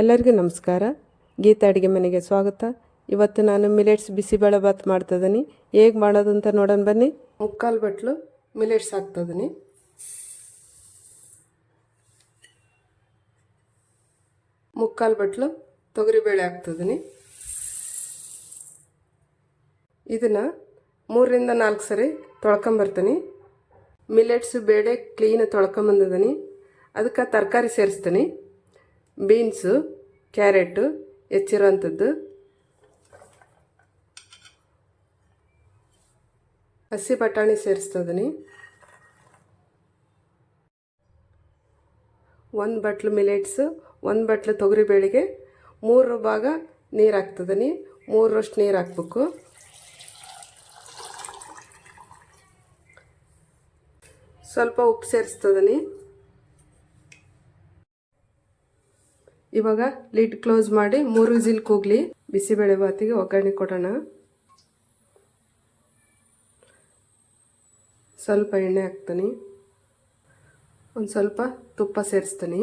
ಎಲ್ಲರಿಗೂ ನಮಸ್ಕಾರ. ಗೀತಾ ಅಡುಗೆ ಮನೆಗೆ ಸ್ವಾಗತ. ಇವತ್ತು ನಾನು ಮಿಲೆಟ್ಸ್ ಬಿಸಿಬೇಳೆ ಭಾತ್ ಮಾಡ್ತಿದ್ದೀನಿ ಹೇಗೆ ಮಾಡೋದು ಅಂತ ನೋಡೋಣ ಬನ್ನಿ. ಮುಕ್ಕಾಲು ಬಟ್ಲು, ಮಿಲೆಟ್ಸ್ ಹಾಕ್ತದೀನಿ ಮುಕ್ಕಾಲು ಬಟ್ಲು, ತೊಗರಿಬೇಳೆ ಹಾಕ್ತದೀನಿ ಇದನ್ನು ಮೂರರಿಂದ ನಾಲ್ಕು ಸರಿ ತೊಳ್ಕೊಂಬರ್ತೀನಿ ಮಿಲೆಟ್ಸು ಬೇಳೆ ಕ್ಲೀನ್ ತೊಳ್ಕೊಂಬಂದಿದ್ದೀನಿ ಅದಕ್ಕೆ ತರಕಾರಿ ಸೇರಿಸ್ತೀನಿ. ಬೀನ್ಸು, ಕ್ಯಾರೆಟು ಹೆಚ್ಚಿರೋವಂಥದ್ದು. ಹಸಿ ಬಟಾಣಿ ಸೇರಿಸ್ತದೀನಿ. ಒಂದು ಬಟ್ಲು ಮಿಲೆಟ್ಸು, ಒಂದು ಬಟ್ಲು ತೊಗರಿಬೇಳೆಗೆ ಮೂರು ಭಾಗ ನೀರು ಹಾಕ್ತದೀನಿ. ಮೂರರಷ್ಟು ನೀರು ಹಾಕ್ಬೇಕು. ಸ್ವಲ್ಪ ಉಪ್ಪು ಸೇರಿಸ್ತದೀನಿ. ಇವಾಗ ಲಿಡ್ ಕ್ಲೋಸ್ ಮಾಡಿ ಮೂರು ವಿಸಿಲ್ ಕೂಗ್ಲಿ. ಬಿಸಿಬೇಳೆ ಬಾತಿಗೆ ಒಗ್ಗರಣೆ ಕೊಡೋಣ. ಸ್ವಲ್ಪ ಎಣ್ಣೆ ಹಾಕ್ತೀನಿ. ಒಂದು ಸ್ವಲ್ಪ ತುಪ್ಪ ಸೇರಿಸ್ತೀನಿ.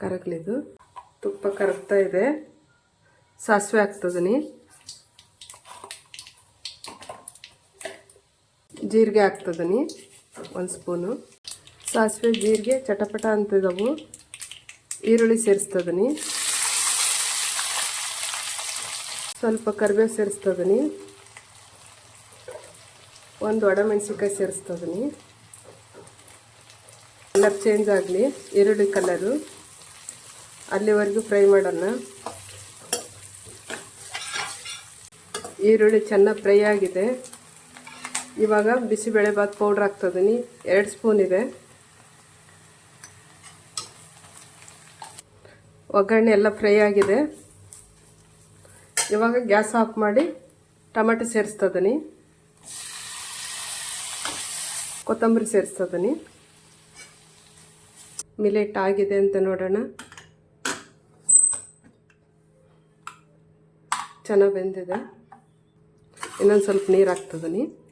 ಕರಗ್ಲಿದು. ತುಪ್ಪ ಕರಗ್ತಾ ಇದೆ. ಸಾಸಿವೆ ಹಾಕ್ತಿದ್ದೀನಿ. ಜೀರಿಗೆ ಹಾಕ್ತಿದ್ದೀನಿ. ಒಂದು ಸ್ಪೂನು ಸಾಸಿವೆ, ಜೀರಿಗೆ, ಚಟಪಟ ಅಂತಿದ್ದವು ಈರುಳ್ಳಿ ಸೇರಿಸ್ತದೀನಿ. ಸ್ವಲ್ಪ ಕರಿಬೇವು ಸೇರಿಸ್ತದೀನಿ. ಒಂದು ಒಣಮೆಣ್ಸಿನ್ಕಾಯಿ ಸೇರಿಸ್ತದೀನಿ. ಕಲರ್ ಚೇಂಜ್ ಆಗಲಿ, ಈರುಳ್ಳಿ ಕಲರು ಅಲ್ಲಿವರೆಗೂ ಫ್ರೈ ಮಾಡೋಣ. ಈರುಳ್ಳಿ ಚೆನ್ನಾಗಿ ಫ್ರೈ ಆಗಿದೆ. ಇವಾಗ ಬಿಸಿಬೇಳೆಬಾತ್ ಪೌಡ್ರ್ ಹಾಕ್ತದೀನಿ. ಎರಡು ಸ್ಪೂನ್ ಇದೆ. ಒಗ್ಗರಣೆ ಎಲ್ಲ ಫ್ರೈ ಆಗಿದೆ. ಇವಾಗ ಗ್ಯಾಸ್ ಆಫ್ ಮಾಡಿ ಟೊಮೆಟೊ ಸೇರಿಸ್ತದೀನಿ. ಕೊತ್ತಂಬರಿ ಸೇರಿಸ್ತದೀನಿ. ಮಿಲೆಟ್ ಆಗಿದೆ ಅಂತ ನೋಡೋಣ. ಚೆನ್ನಾಗಿ ಬೆಂದಿದೆ. ಇನ್ನೊಂದು ಸ್ವಲ್ಪ ನೀರು ಹಾಕ್ತದೀನಿ.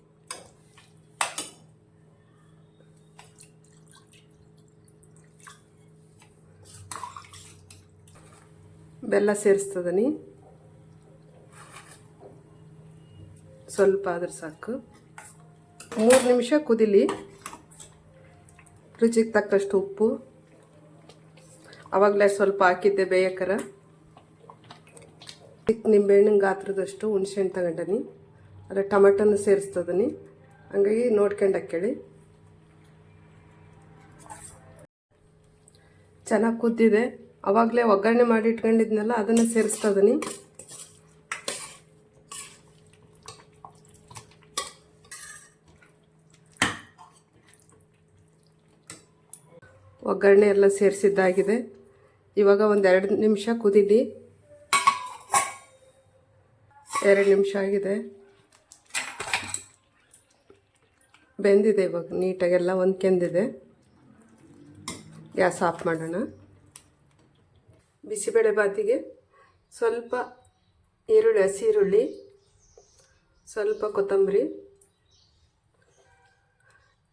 ಬೆಲ್ಲ ಸೇರಿಸ್ತದನಿ ಸ್ವಲ್ಪ ಆದ್ರೆ ಸಾಕು. ಮೂರು ನಿಮಿಷ ಕುದಿಲಿ. ರುಚಿಗೆ ತಕ್ಕಷ್ಟು ಉಪ್ಪು. ಆವಾಗಲೇ ಸ್ವಲ್ಪ ಹಾಕಿದ್ದೆ ಬೇಯಕರ. ಚಿಕ್ಕ ನಿಂಬೆಹಣ್ಣಿನ ಗಾತ್ರದಷ್ಟು ಹುಣಸೆಹಣ್ಣು ತಗೊಂಡನಿ ಅದ್ರ ಟೊಮೆಟೊನು ಸೇರಿಸ್ತದನಿ ಹಂಗಾಗಿ ನೋಡ್ಕೊಂಡು ಹಾಕೇಳಿ ಚೆನ್ನಾಗಿ ಕುದ್ದಿದೆ. ಅವಾಗಲೇ ಒಗ್ಗರಣೆ ಮಾಡಿ ಇಟ್ಕೊಂಡಿದ್ನಲ್ಲ, ಅದನ್ನು ಇದ್ದೀನಿ ಒಗ್ಗರಣೆ ಎಲ್ಲ ಸೇರಿಸಿದ್ದಾಗಿದೆ. ಇವಾಗ ಒಂದು ಎರಡು ನಿಮಿಷ ಕುದೀಲಿ. ಎರಡು ನಿಮಿಷ ಆಗಿದೆ. ಬೆಂದಿದೆ ಇವಾಗ ನೀಟಾಗೆಲ್ಲ ಹೊಂದ್ಕೊಂಡಿದೆ ಗ್ಯಾಸ್ ಆಫ್ ಮಾಡೋಣ. ಬಿಸಿಬೇಳೆ ಬಾತಿಗೆ, ಸ್ವಲ್ಪ ಈರುಳ್ಳಿ ಹಸಿರುಳ್ಳಿ ಸ್ವಲ್ಪ ಕೊತ್ತಂಬರಿ,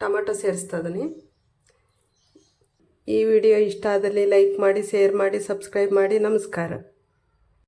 ಟೊಮೆಟೊ ಸೇರಿಸ್ತದೀನಿ ಈ ವಿಡಿಯೋ ಇಷ್ಟ ಆದಲ್ಲಿ ಲೈಕ್ ಮಾಡಿ, ಶೇರ್ ಮಾಡಿ, ಸಬ್ಸ್ಕ್ರೈಬ್ ಮಾಡಿ. ನಮಸ್ಕಾರ.